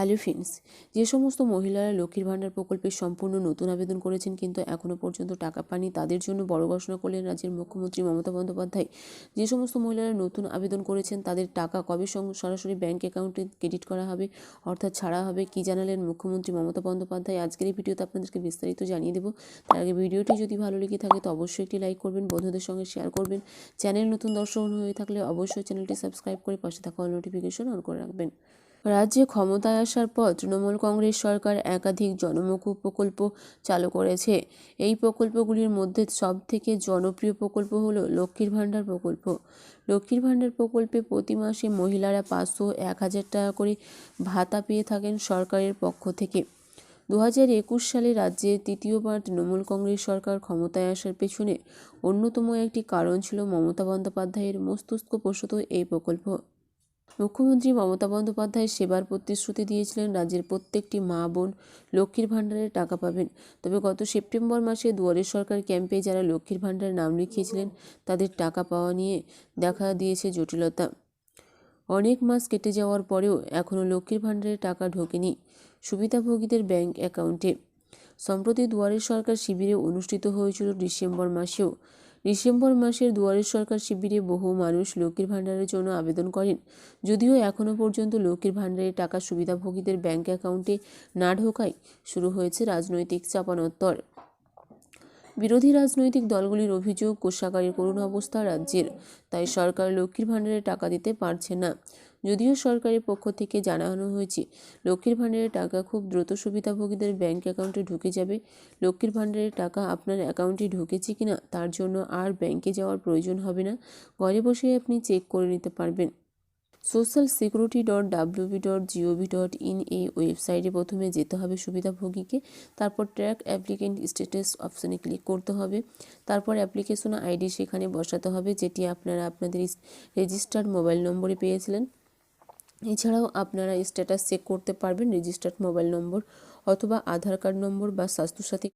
Hello friends যে সমস্ত মহিলারা লক্ষ্মীর ভাণ্ডার প্রকল্পের সম্পূর্ণ নতুন আবেদন করেছেন কিন্তু এখনও পর্যন্ত টাকা পাননি, তাদের জন্য বড় ঘোষণা করলেন রাজ্যের মুখ্যমন্ত্রী মমতা বন্দ্যোপাধ্যায়। যে সমস্ত মহিলারা নতুন আবেদন করেছেন, তাদের টাকা কবে সরাসরি ব্যাংক অ্যাকাউন্টে ক্রেডিট করা হবে, অর্থাৎ ছাড়া হবে, কি জানালেন মুখ্যমন্ত্রী মমতা বন্দ্যোপাধ্যায়? আজকের এই ভিডিওতে আপনাদেরকে বিস্তারিত জানিয়ে দেবো। তার আগে ভিডিওটি যদি ভালো লেগে থাকে তো অবশ্যই একটি লাইক করবেন, বন্ধুদের সঙ্গে শেয়ার করবেন। চ্যানেল নতুন দর্শক হয়ে থাকলে অবশ্যই চ্যানেলটি সাবস্ক্রাইব করে পাশে থাকা অল নোটিফিকেশন অন করে রাখবেন। রাজ্যে ক্ষমতায় আসার পর তৃণমূল কংগ্রেস সরকার একাধিক জনমুখী প্রকল্প চালু করেছে। এই প্রকল্পগুলির মধ্যে সবথেকে জনপ্রিয় প্রকল্প হলো লক্ষ্মীর ভাণ্ডার প্রকল্প। লক্ষ্মীর ভাণ্ডার প্রকল্পে প্রতি মাসে মহিলারা পাঁচশো এক হাজার টাকা করে ভাতা পেয়ে থাকেন সরকারের পক্ষ থেকে। দু হাজার একুশ সালে রাজ্যে তৃতীয়বার তৃণমূল কংগ্রেস সরকার ক্ষমতায় আসার পেছনে অন্যতম একটি কারণ ছিল মমতা বন্দ্যোপাধ্যায়ের মস্তিষ্ক প্রসূত এই প্রকল্প। মুখ্যমন্ত্রী মমতা বন্দ্যোপাধ্যায় সেবার প্রতিশ্রুতি দিয়েছিলেন রাজ্যের প্রত্যেকটি মা বোন লক্ষ্মীর ভাণ্ডারের টাকা পাবেন। তবে গত সেপ্টেম্বর মাসে দুয়ারের সরকার ক্যাম্পে যারা লক্ষ্মীর ভাণ্ডারের নাম লিখিয়েছিলেন, তাদের টাকা পাওয়া নিয়ে দেখা দিয়েছে জটিলতা। অনেক মাস কেটে যাওয়ার পরেও এখনও লক্ষ্মীর ভাণ্ডারের টাকা ঢোকেনি সুবিধাভোগীদের ব্যাংক অ্যাকাউন্টে। সম্প্রতি দুয়ারের সরকার শিবিরে অনুষ্ঠিত হয়েছিল ডিসেম্বর মাসেও। ডিসেম্বর মাসের দুয়ারে সরকার শিবিরে বহু মানুষ লক্ষ্মীর ভাণ্ডারের জন্য আবেদন করেন। যদিও এখনও পর্যন্ত লক্ষ্মীর ভাণ্ডারের টাকা সুবিধাভোগীদের ব্যাংক অ্যাকাউন্টে না ঢোকায় শুরু হয়েছে রাজনৈতিক চাপানোত্তর। বিরোধী রাজনৈতিক দলগুলির অভিযোগ, কোষাগারের করুণ অবস্থা রাজ্যের, তাই সরকার লক্ষ্মীর ভাণ্ডারে টাকা দিতে পারছে না। যদিও সরকারের পক্ষ থেকে জানানো হয়েছে, লক্ষ্মীর ভাণ্ডারের টাকা খুব দ্রুত সুবিধাভোগীদের ব্যাংক অ্যাকাউন্টে ঢুকে যাবে। লক্ষ্মীর ভাণ্ডারের টাকা আপনার অ্যাকাউন্টে ঢুকেছে কিনা তার জন্য আর ব্যাংকে যাওয়ার প্রয়োজন হবে না। ঘরে বসেই আপনি চেক করে নিতে পারবেন। Social security dot WB dot GOV dot in এই ওয়েবসাইটে প্রথমে যেতে হবে সুবিধাভোগীকে, তারপর ট্র্যাক অ্যাপ্লিকেন্ট স্ট্যাটাস অপশানে ক্লিক করতে হবে, তারপর অ্যাপ্লিকেশন আইডি সেখানে বসাতে হবে যেটি আপনারা আপনাদের রেজিস্টার্ড মোবাইল নম্বরে পেয়েছিলেন। এছাড়াও আপনারা স্ট্যাটাস চেক করতে পারবেন রেজিস্টার্ড মোবাইল নম্বর অথবা আধার কার্ড নম্বর বা স্বাস্থ্যসাথী